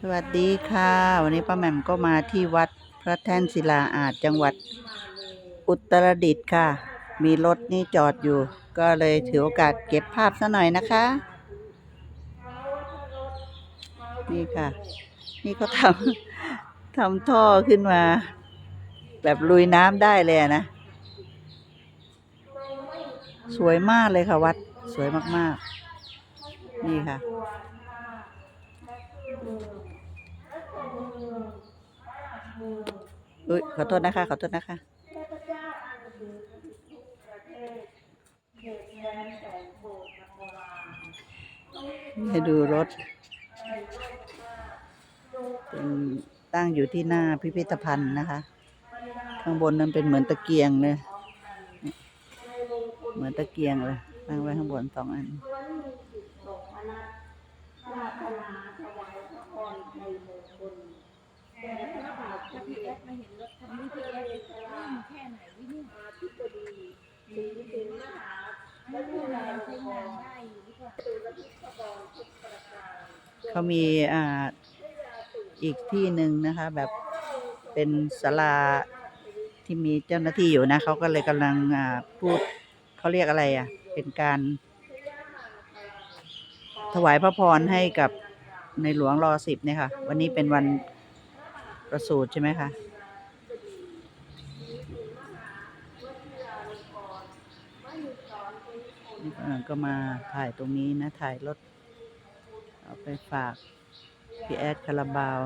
สวัสดีค่ะ วันนี้ป้าแหม่มก็มาที่วัดพระแท่นศิลาอาจจังหวัดอุตรดิตถ์ค่ะ มีรถนี่จอดอยู่ ก็เลยถือโอกาสเก็บภาพซะหน่อยนะคะ นี่ค่ะ นี่เขาทำทำท่อขึ้นมา แบบลุยน้ำได้เลยนะ สวยมากเลยค่ะวัดสวยมาก ๆ นี่ค่ะ อุ้ยขอโทษนะคะ ขอโทษนะคะให้ดูรถเป็นตั้งอยู่ที่หน้าพิพิธภัณฑ์นะคะ ข้างบนนั้นเป็นเหมือนตะเกียงเลย เหมือนตะเกียงเลยตั้งไว้ข้างบนสองอัน ถ้าพี่แอดมาเห็นรถคันนี้พี่แอดวิ่งแค่ไหนวิ่งไม่รู้แรงใช้งานได้อยู่หรือ เขามีอ่าอีกที่หนึ่งนะคะ แบบเป็นศาลาที่มีเจ้าหน้าที่อยู่นะเขาก็เลยกำลังอ่าพูดเขาเรียกอะไรอะ เป็นการ ถวายพระพรให้กับในหลวงรอสิบเนี่ยค่ะ วันนี้เป็นวันประสูติใช่ไหมคะ ก็ก็มาถ่ายตรงนี้นะ ถ่ายรถ เอาไปฝากพี่แอดคาราบาว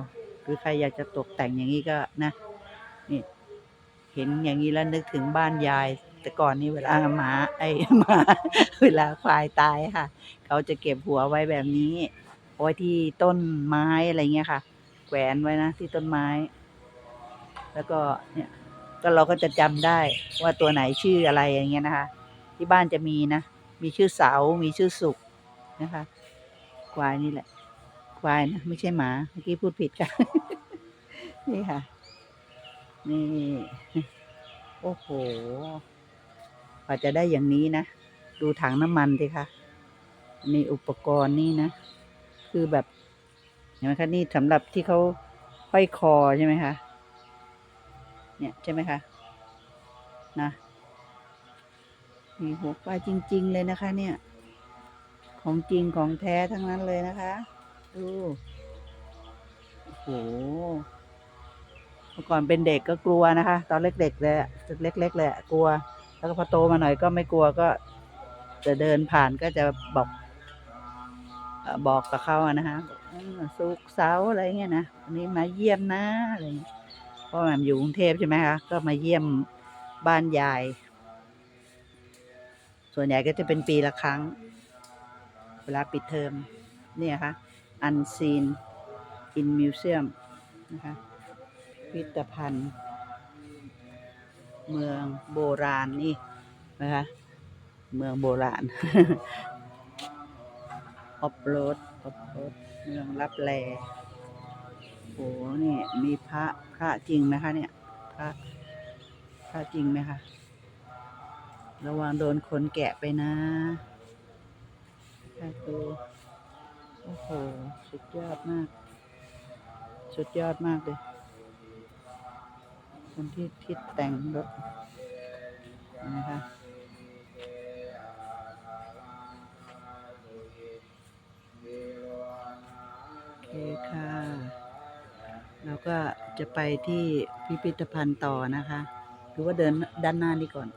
หรือใครอยากจะตกแต่งอย่างนี้ก็นะ นี่ เห็นอย่างนี้แล้วนึกถึงบ้านยาย แต่ก่อนนี้เวลาหมา ไอ้หมา เวลาควายตายค่ะ เขาจะเก็บหัวไว้แบบนี้ไว้ที่ต้นไม้อะไรเงี้ยค่ะ แขวนไว้นะ ที่ต้นไม้ แล้วก็เนี่ยก็เราก็จะจำได้ว่าตัวไหนชื่ออะไรอย่างเงี้ยนะคะ ที่บ้านจะมีนะ มีชื่อเสา มีชื่อสุกนะคะ ควายนี่แหละ ควายนะไม่ใช่หมา เมื่อกี้พูดผิดค่ะ นี่ค่ะ นี่ โอ้โหกว่าจะได้อย่างนี้นะ ดูถังน้ำมันสิคะนี่อุปกรณ์นี่นะ คือแบบเห็นไหมคะนี่สำหรับที่เขาห้อยคอใช่ไหมคะ เนี่ยใช่ไหมคะ นะ มีหัวปลาจริง ๆ เลยนะคะ เนี่ย ของจริงของแท้ทั้งนั้นเลยนะคะ ดูโอ้โหเมื่อก่อนเป็นเด็กก็กลัวนะคะ ตอนเล็กๆเลยอะเล็ก ๆ เลยอะกลัว แล้วก็พอโตมาหน่อยก็ไม่กลัวก็ จะเดินผ่านก็จะบอกบอกกับเขาอะนะคะสุกเสาอะไรเงี้ยนะวันนี้มาเยี่ยมนะอะไรเพราะแหม่มอยู่กรุงเทพใช่ไหมคะก็มาเยี่ยมบ้านยาย ส่วนใหญ่ก็จะเป็นปีละครั้ง เวลาปิดเทอมเนี่ยค่ะ Unseen in Museum นะคะพิพิธภัณฑ์ เมืองโบราณนี่นะคะเมืองโบราณออฟโรดออฟโรดเมืองรับแลโอ้นี่มีพระพระจริงไหมคะเนี่ยพระพระจริงไหมคะ ระวังโดนคนแกะไปนะค่ะดูโอ้โห สุดยอดมาก สุดยอดมากเลย คนที่ที่แต่งรถนะคะโอเคค่ะเราก็จะไปที่พิพิธภัณฑ์ต่อนะคะ หรือว่าเดินด้านหน้านี้ก่อน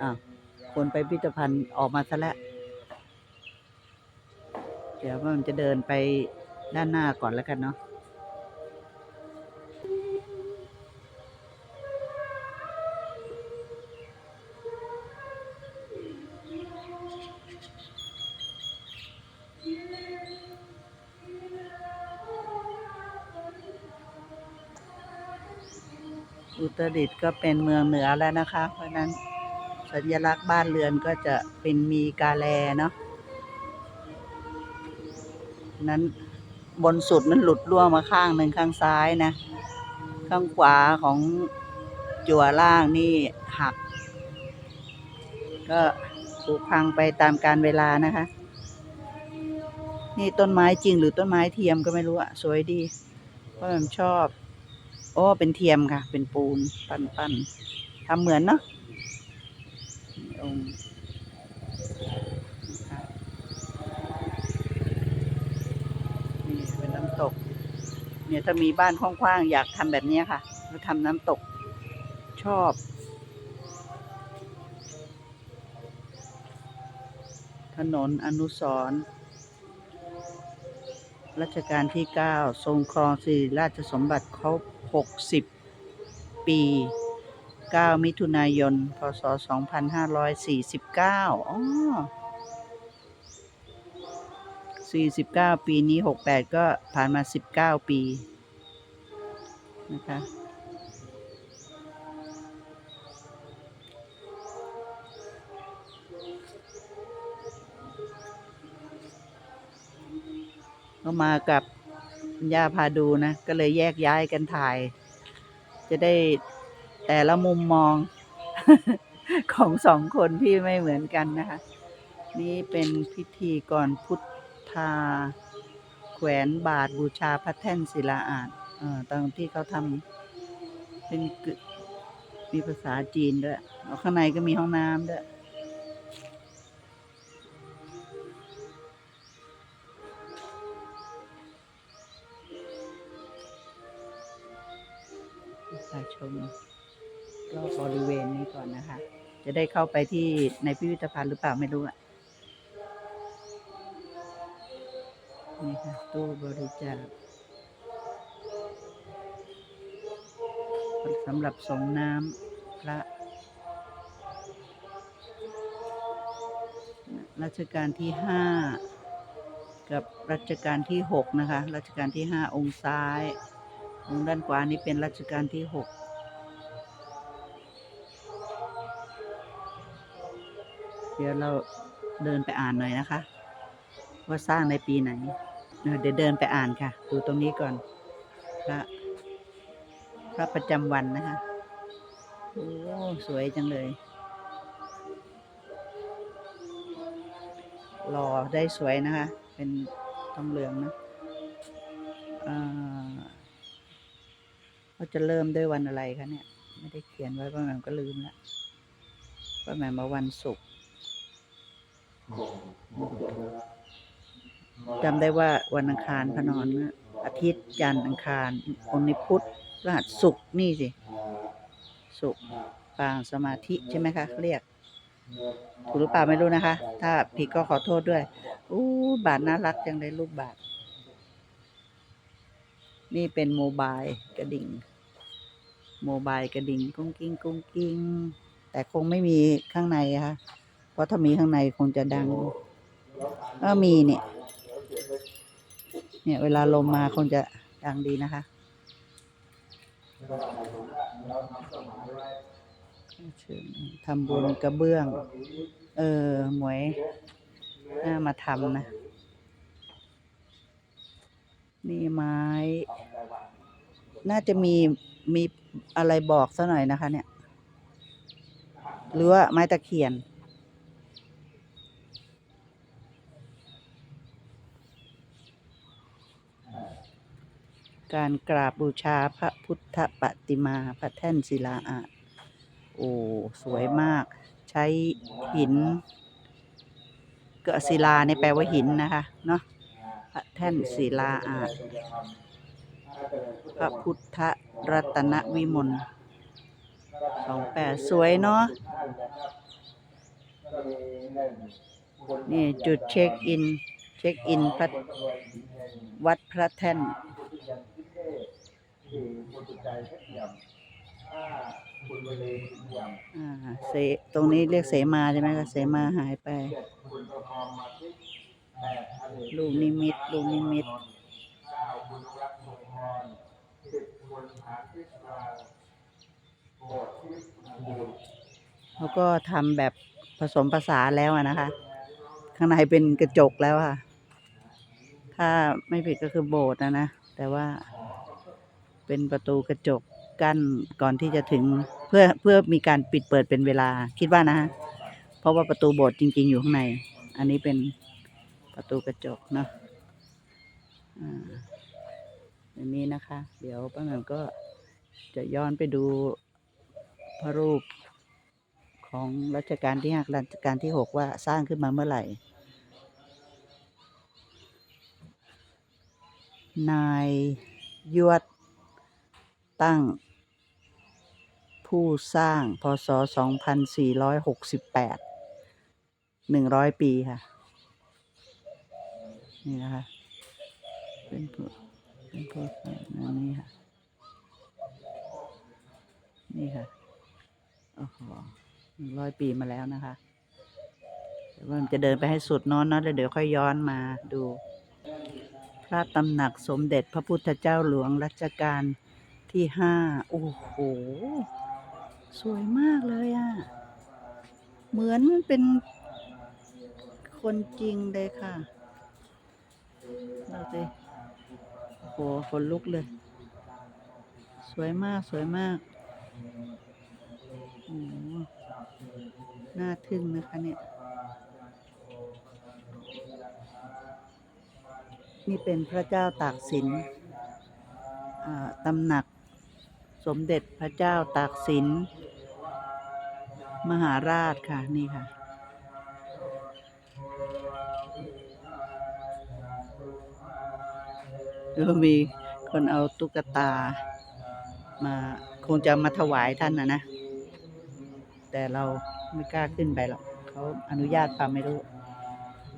อ่าวคนไปพิพิธภัณฑ์ออกมาซะแล้ว เดี๋ยวมันจะเดินไปด้านหน้าก่อนแล้วกันเนาะอุตรดิตถ์ก็เป็นเมืองเหนือแล้วนะคะ เพราะนั้น สัญลักษณ์บ้านเรือนก็จะเป็นมีกาแลเนาะนั้นบนสุดนั้นหลุดร่วงมาข้างหนึ่งข้างซ้ายนะ ข้างขวาของจั่วล่างนี่หัก ก็ผุพังไปตามการเวลานะคะ นี่ต้นไม้จริงหรือต้นไม้เทียมก็ไม่รู้อะสวยดีเพราะผมชอบ โอ้เป็นเทียมค่ะ เป็นปูน ปั้นปันทำเหมือนเนาะ องค์นี่เป็นน้ำตก เนี่ยถ้ามีบ้านกว้างๆอยากทำแบบนี้ค่ะแล้วทำน้ำตกชอบถนนอนุสรรัชกาลที่ 9 ทรงครองสิริราชสมบัติครบ 60 ปี 9 มิถุนายน พศ 2549อ๋อ49 ปีนี้ 68 ก็ผ่านมา 19 ปี นะคะก็มากับคุณย่าพาดูนะ ก็เลยแยกย้ายกันถ่าย จะได้ แต่ละมุมมองของสองคนที่ไม่เหมือนกันนะคะ นี่เป็นพิธีก่อนพุทธา แขวนบาทบูชาพระแท่นศิลาอาจเออตอนที่เขาทำเป็นมีภาษาจีนด้วยแล้วข้างในก็มีห้องน้ำด้วยพาชม รอบบริเวณนี้ก่อนนะคะ จะได้เข้าไปที่ในพิพิธภัณฑ์หรือเปล่าไม่รู้อะนี่ค่ะตู้บริจาคสำหรับส่งน้ำพระรัชกาลที่ห้ากับรัชกาลที่หกนะคะ รัชกาลที่ห้าองค์ซ้าย องค์ด้านขวานี้เป็นรัชกาลที่หก ดี๋ยวเราเดินไปอ่านหน่อยนะคะ ว่าสร้างในปีไหน เดี๋ยวเดินไปอ่านค่ะ ดูตรงนี้ก่อนพระพระประจำวันนะคะโอ้สวยจังเลยหล่อได้สวยนะคะ เป็นทองเหลืองนะอ่าเขาจะเริ่มด้วยวันอะไรคะเนี่ย ไม่ได้เขียนไว้ป้าแหม่มก็ลืมละป้าแหม่มมาวันศุกร์ จำได้ว่าวันอังคารพนอนนะอาทิตย์จันทร์อังคารองค์นิพุธพฤหัสศุกนี่สิศุกปางสมาธิใช่ไหมคะเรียกถูกหรือเปล่าไม่รู้นะคะ ถ้าผิดก็ขอโทษด้วยอู้บาทน่ารักจังเลยรูปบาท นี่เป็นโมบายกระดิ่ง โมบายกระดิ่งกุ้งกิ้งกุ้งกิ้งแต่คงไม่มีข้างในอะค่ะ ราะถ้ามีข้างในคงจะดังเออมีเนี่ย เนี่ย เวลาลมมาคงจะดังดีนะคะทำบุญกระเบื้อง เออ หมวยน่ามาทำนะ นี่ไม้ น่าจะมีมีอะไรบอกซะหน่อยนะคะ เนี่ย หรือว่าไม้ตะเคียน การกราบบูชาพระพุทธปฏิมาพระแท่นศิลาอาจโอ้สวยมาก ใช้หินเกะศิลาเนี่ยแปลว่าหินนะคะเนาะพระแท่นศิลาอาจพระพุทธรัตนวิมลสองแปดสวยเนาะนี่จุดเช็คอิน เช็คอินพระวัดพระแท่น อ่าเสตรงนี้เรียกเสมาใช่ไหมคะเสมาหายไปลูกนิมิตลูกนิมิตแล้วก็ทำแบบผสมผสานแล้วอะนะคะ ข้างในเป็นกระจกแล้วค่ะ ถ้าไม่ผิดก็คือโบสถ์นะนะ แต่ว่า เป็นประตูกระจกกั้นก่อนที่จะถึงเพื่อเพื่อมีการปิดเปิดเป็นเวลาคิดว่านะฮะเพราะว่าประตูโบสถ์จริง ๆ อยู่ข้างใน อันนี้เป็นประตูกระจกเนาะอ่าอย่างนี้นะคะ เดี๋ยวป้าแหม่มก็จะย้อนไปดูพระรูปของรัชกาลที่ห้ารัชกาลที่หกว่าสร้างขึ้นมาเมื่อไหร่ นายยวด ตั้ง ผู้สร้างพศ 2468 100 ปีค่ะ นี่นะคะเป็นผู้เป็นผู้สร้างอันนี้ค่ะ นี่ค่ะโอ้โหนึ่งร้อยปีมาแล้วนะคะเดี๋ยวมันจะเดินไปให้สุดเนอนนะแล้วเดี๋ยวค่อยย้อนมาดูพระตำหนักสมเด็จพระพุทธเจ้าหลวงรัชกาล ที่ห้าโอ้โห สวยมากเลยอะ่ะ เหมือนเป็นคนจริงเลยค่ะเราสิโอ้โหคนลุกเลย สวยมากสวยมากโอ้หน่าทึ่งนะคะเนี่ย นี่เป็นพระเจ้าตากสินตำหนัก สมเด็จพระเจ้าตากสิน มหาราชค่ะ นี่ค่ะแล้วมีคนเอาตุ๊กตา มาคงจะมาถวายท่านนะนะ แต่เราไม่กล้าขึ้นไปหรอกเขาอนุญาตป่าไม่รู้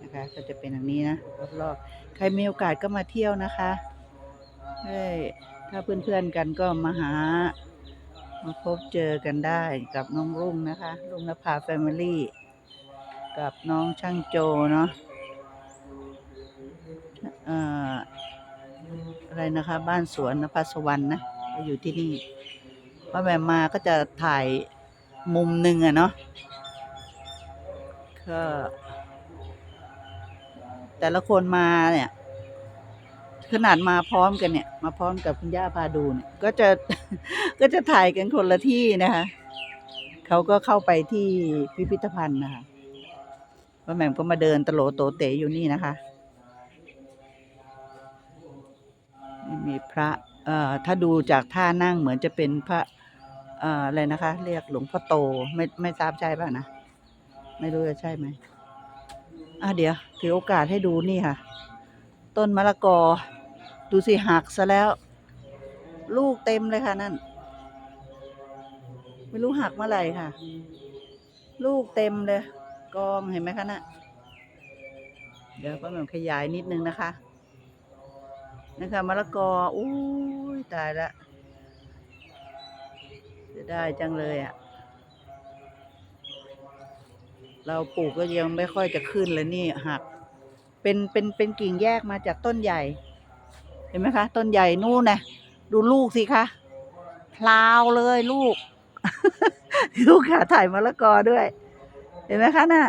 นะคะก็จะเป็นอย่างนี้นะรอบๆใครมีโอกาสก็มาเที่ยวนะคะเฮ้ย ถ้าเพื่อนๆกันก็มาหา มาพบเจอกันได้กับน้องรุ่งนะคะรุ่งนภาแฟมิลี่กับน้องช่างโจเนาะเอ่อะไรนะคะ บ้านสวนนภสวรรณนะอยู่ที่นี่พอแบบมาก็จะถ่ายมุมหนึ่งอะเนาะก็แต่ละคนมาเนี่ย ขนาดมาพร้อมกันเนี่ย มาพร้อมกับคุณย่าพาดูเนี่ย ก็จะก็จะถ่ายกันคนละที่นะคะเขาก็เข้าไปที่พิพิธภัณฑ์นะคะป้าแหม่มก็มาเดินตะโลโตเต๋อยู่นี่นะคะมีพระเอ่อถ้าดูจากท่านั่งเหมือนจะเป็นพระเอ่ออะไรนะคะ เรียกหลวงพ่อโตไม่ไม่ทราบใช่ป่ะนะไม่รู้จะใช่ไหมอะเดี๋ยวถือโอกาสให้ดูนี่ค่ะ ต้นมะละกอ ดูสิหักซะแล้ว ลูกเต็มเลยค่ะนั่น ไม่รู้หักเมื่อไหร่ค่ะ ลูกเต็มเลย กองเห็นไหมคะน่ะเดี๋ยวป้าแหม่มขยายนิดนึงนะคะนะคะมะละกออุ้ยตายละจะได้จังเลยอะ เราปลูกก็ยังไม่ค่อยจะขึ้นเลยนี่หัก เป็นเป็นเป็นกิ่งแยกมาจากต้นใหญ่ เห็นไหมคะ ต้นใหญ่นู่นนะดูลูกสิคะพลาวเลยลูก ลูกค่ะถ่ายมะละกอด้วย เห็นไหมคะน่ะ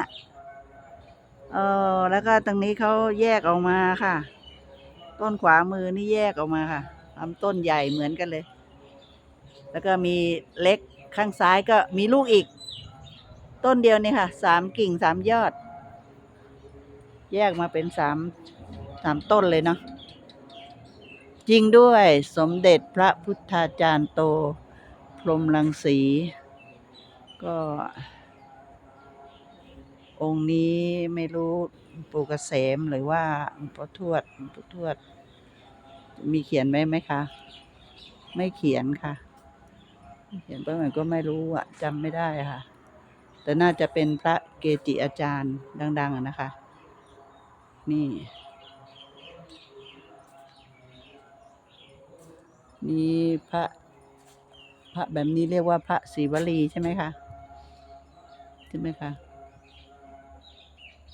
เออแล้วก็ตรงนี้เขาแยกออกมาค่ะ ต้นขวามือนี่แยกออกมาค่ะลำต้นใหญ่เหมือนกันเลย แล้วก็มีเล็กข้างซ้ายก็มีลูกอีก ต้นเดียวนี่ค่ะสามกิ่งสามยอด แยกมาเป็นสามสามต้นเลยเนาะ จริงด้วยสมเด็จพระพุทธาจารย์โต พรหมรังสี ก็ องค์นี้ไม่รู้ปู่เกษมหรือว่าพ่อทวดพ่อทวด มีเขียนไว้ไหมคะ ไม่เขียนค่ะเขียนป้าเหมือนก็ไม่รู้อะจำไม่ได้ค่ะ แต่น่าจะเป็นพระเกจิอาจารย์ดัง ๆนะคะ นี่ นี่พระ พระแบบนี้เรียกว่าพระศรีวลีใช่ไหมคะใช่ไหมคะ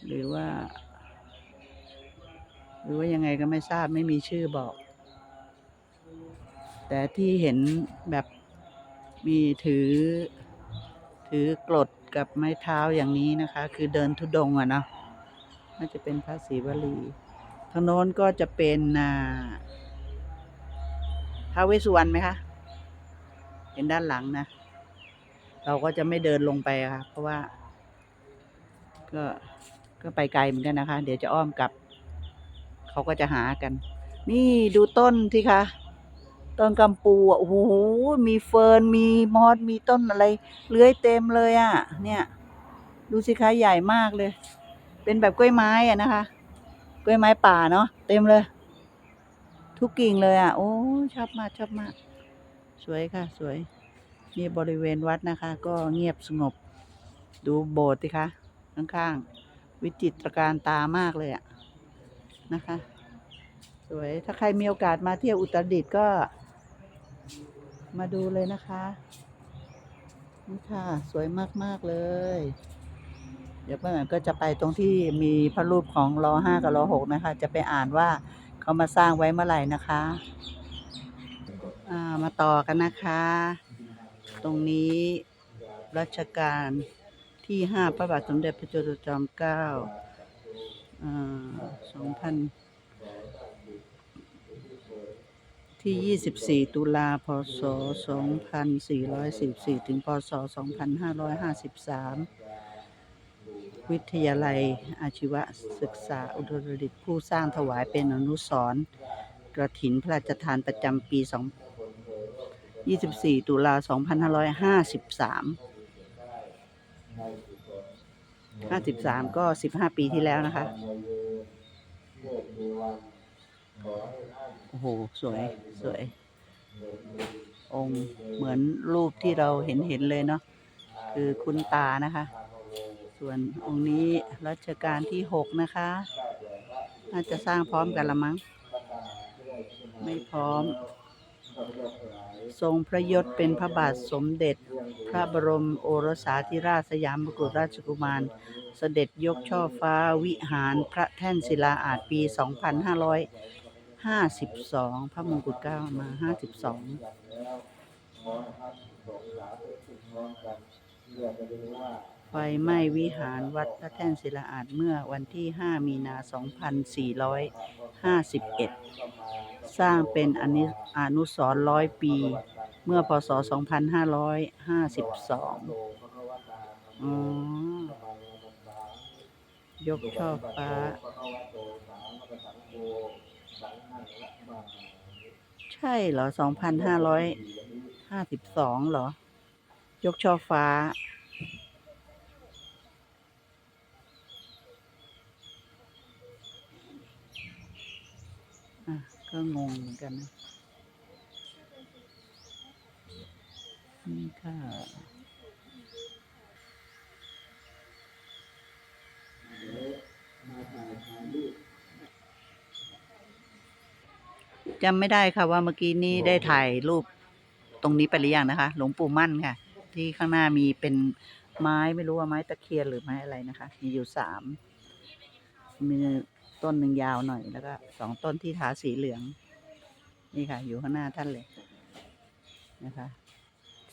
หรือว่า หรือว่ายังไงก็ไม่ทราบไม่มีชื่อบอก แต่ที่เห็นแบบมีถือ ถือกรดกับไม้เท้าอย่างนี้นะคะ คือเดินทุดงอะเนาะน่าจะเป็นพระศรีวลีทางโน้นก็จะเป็นอ่า ท้าเวสสุวรรณไหมคะ เห็นด้านหลังนะ เราก็จะไม่เดินลงไปค่ะ เพราะว่า ก็ก็ไปไกลเหมือนกันนะคะ เดี๋ยวจะอ้อมกลับ เขาก็จะหากัน นี่ดูต้นสิคะต้นกำปูอะโอ้โหมีเฟิร์นมีมอสมีต้นอะไรเลื้อยเต็มเลยอะ เนี่ย ดูสิคะใหญ่มากเลย เป็นแบบกล้วยไม้อะนะคะ กล้วยไม้ป่าเนาะเต็มเลย ทุกกิ่งเลยอะ โอ้ชอบมากชอบมาก สวยค่ะ สวยนี่บริเวณวัดนะคะ ก็เงียบสงบ ดูโบสถ์สิคะข้างๆ วิจิตรการตามากเลยอะ นะคะ สวยถ้าใครมีโอกาสมาเที่ยวอุตรดิตถ์ก็ มาดูเลยนะคะนี่ค่ะ สวยมาก ๆ เลย เดี๋ยวป้าแหม่ก็จะไปตรงที่มีพระรูปของรอห้ากับรอหกนะคะ จะไปอ่านว่า เขามาสร้างไว้เมื่อไหร่นะคะอ่ามาต่อกันนะคะ ตรงนี้รัชกาลที่ห้าพระบาทสมเด็จพระจุลจอมเกล้าอ่าสองพันที่ 24 ตุลา พศ 2444 ถึง พศ 2553 วิทยาลัยอาชีวศึกษาอุตรดิตผู้สร้างถวายเป็นอนุสรณ์กระถินพระราชทานประจำปี2 24 ตุลา 2553 53 ก็ 15 ปีที่แล้วนะคะ โอ้โห สวย สวย องค์เหมือนรูปที่เราเห็นเห็นเลยเนาะ คือคุณตานะคะ ส่วนองค์นี้รัชกาลที่หกนะคะ น่าจะสร้างพร้อมกันละมั้ง ไม่พร้อม ทรงพระยศเป็นพระบาทสมเด็จ พระบรมโอรสาธิราชสยามกุฎราชกุมาร เสด็จยกช่อฟ้าวิหารพระแท่นศิลาอาจปี 2552 พระมงกุฎเกล้ามา 52 ไฟไหม้วิหารวัดพระแท่นศิลาอาจเมื่อวันที่ 5 มีนา 2451 สร้างเป็นอนิอนุสรณ์ร้อยปี เมื่อพศ 2552อ๋อยกช่อฟ้า ใช่เหรอ 2552 เหรอ ยกช่อฟ้า อะ ก็งงเหมือนกันนะนี่ค่ะจำไม่ได้ค่ะว่าเมื่อกี้นี้ได้ถ่ายรูปตรงนี้ไปหรือยังนะคะ หลวงปู่มั่นค่ะ ที่ข้างหน้ามีเป็นไม้ไม่รู้ว่าไม้ตะเคียนหรือไม้อะไรนะคะ มีอยู่สามมี ต้นหนึ่งยาวหน่อย แล้วก็สองต้นที่ทาสีเหลือง นี่ค่ะ อยู่ข้างหน้าท่านเลยนะคะ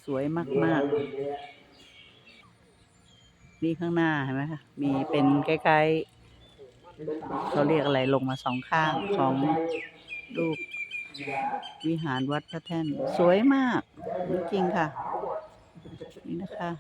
สวยมากๆ นี่ข้างหน้าเห็นไหมคะมีเป็นใกล้ๆเขาเรียกอะไรลงมาสองข้างของรูปวิหารวัดพระแท่น สวยมาก จริงๆค่ะ นี่นะคะ